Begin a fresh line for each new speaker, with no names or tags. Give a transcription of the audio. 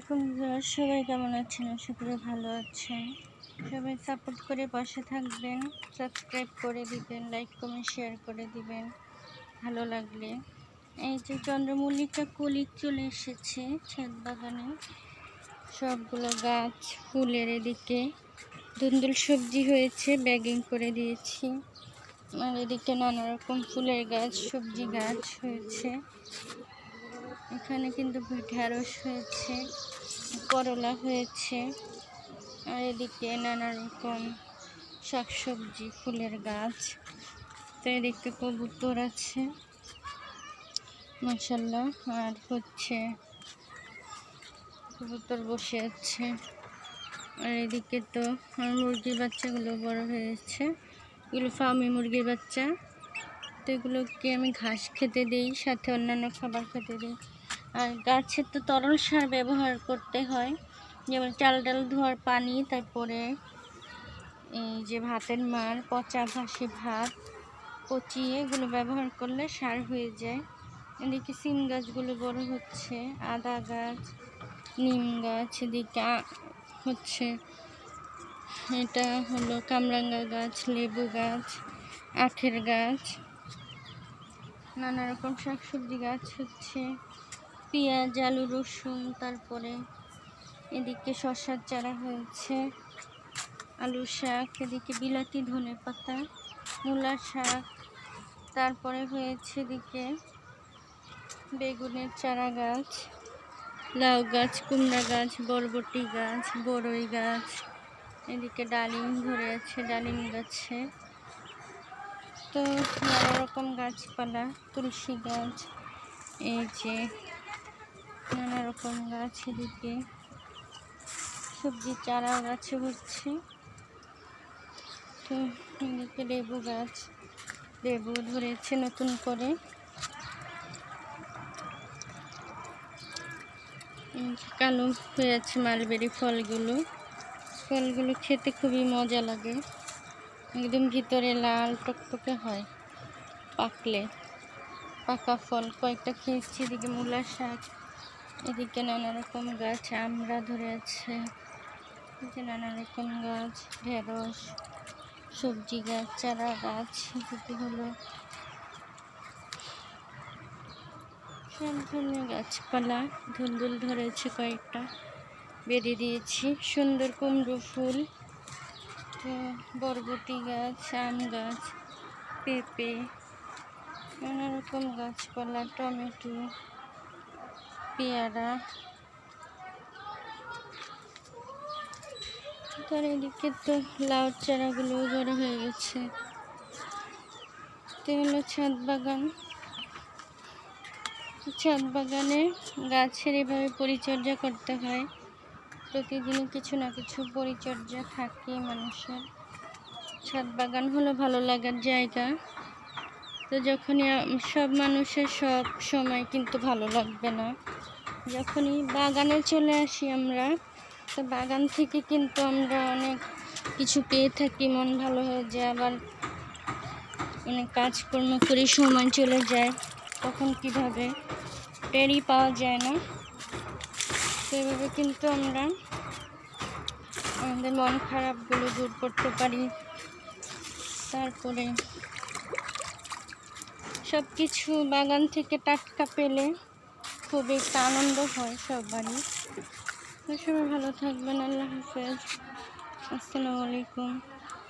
আলাইকুম সবাই কেমন আছেন? আশা করি ভালো আছেন। সবাই সাপোর্ট করে পাশে থাকবেন সাবস্ক্রাইব করে দিবেন লাইক কমেন্ট শেয়ার করে দিবেন। ভালো লাগলে। এই যে চন্দ্রমল্লিকা কলি চলে এসেছে ছাদ বাগানে। সবগুলো গাছ ফুলের এদিকে ধুন্দুল সবজি হয়েছে ব্যাগিং করে দিয়েছি। আর এদিকে নানা রকম ফুলের গাছ, সবজি গাছ হয়েছে। এখানে কিন্তু ঢেঁড়স হয়েছে। করলা হয়েছে। আর এদিকে নানা রকম শাকসবজি, ফুলের গাছ। তো এদিকে কবুতর আছে। মাসাল্লাহ আর হচ্ছে কবুতর বসে আছে। আর এদিকে তো মুরগির বাচ্চাগুলো বড় হয়েছে। এগুলো ফার্মি মুরগির বাচ্চা। তো এগুলোকে আমি ঘাস খেতে দিই, সাথে অন্যান্য খাবার খেতে দিই। আর গাছের তো তরল সার ব্যবহার করতে হয়। যেমন চাল ডাল, ধোয়ার পানি, তারপরে এই যে ভাতের মার, পচা ঘাসি ভাত পচিয়ে এগুলো ব্যবহার করলে সার হয়ে যায়। এদিকে সিম গাছগুলো বড় হচ্ছে, আদা গাছ, নিম গাছ, এদিকে হচ্ছে এটা হলো কামরাঙ্গা গাছ, লেবু গাছ, আখের গাছ, নানা রকম শাকসবজি গাছ হচ্ছে। পেঁয়াজ, আলু, রসুন, তারপরে এদিকে শশার চারা হয়েছে আলু শাক, এদিকে বিলাতি, ধনে পাতা মূলা শাক, তারপরে হয়েছে এদিকে বেগুনের চারা গাছ, লাউ গাছ, কুমড়া গাছ, বরবটি গাছ বড়ই গাছ, এদিকে ডালিম ধরে আছে, ডালিম গাছে। তো নানা রকম গাছপালা, তুলসী গাছ, এই যে নানা রকম গাছ এদিকে। সবজি চারা গাছে হচ্ছে। তো এদিকে লেবু গাছ। লেবু ধরেছে নতুন করে। কালো হয়ে আছে মালবেরি ফলগুলো। ফলগুলো খেতে খুবই মজা লাগে। একদম ভিতরে লাল টকটকে হয়। পাকলে। পাকা ফল। কয়েকটা খেয়েছি, এদিকে মূলা শাক। এদিকে নানা রকম গাছ আমরা ধরে আছে। এদিকে নানা রকম গাছ, ঢেঁড়স, সবজি গাছ, চারা গাছ, এদিকে হলো সব ধরনের গাছপালা। ধুন্দুল ধরেছে কয়েকটা। বেরিয়ে দিয়েছি। সুন্দর কুমড়ো ফুল তো বরবটি গাছ, আম গাছ, পেঁপে নানা রকম গাছপালা, টমেটো পেয়ারা। তার এদিকে তো লাউ চারাগুলো বড় হয়ে গেছে। হলো ছাদ বাগান। ছাদ বাগানে গাছের এভাবে পরিচর্যা করতে হয়। প্রতিদিনই কিছু না কিছু পরিচর্যা থাকে মানুষের। ছাদ বাগান হলো ভালো লাগার জায়গা। তো যখনই সব মানুষের সব সময় কিন্তু ভালো লাগবে না। যখনই বাগানে চলে আসি আমরা, তো বাগান থেকে কিন্তু আমরা অনেক কিছু পেয়ে থাকি, মন ভালো হয়ে যায়, আবার অনেক কাজকর্ম করে সময় চলে যায়। তখন কীভাবে টেরই পাওয়া যায় না? সেভাবে কিন্তু আমরা আমাদের মন খারাপগুলো দূর করতে পারি। তারপরে সব কিছু বাগান থেকে টাটকা পেলে খুবই একটা আনন্দ হয় সবারই। সবাই ভালো থাকবেন, আল্লাহ হাফেজ। আসসালামু আলাইকুম।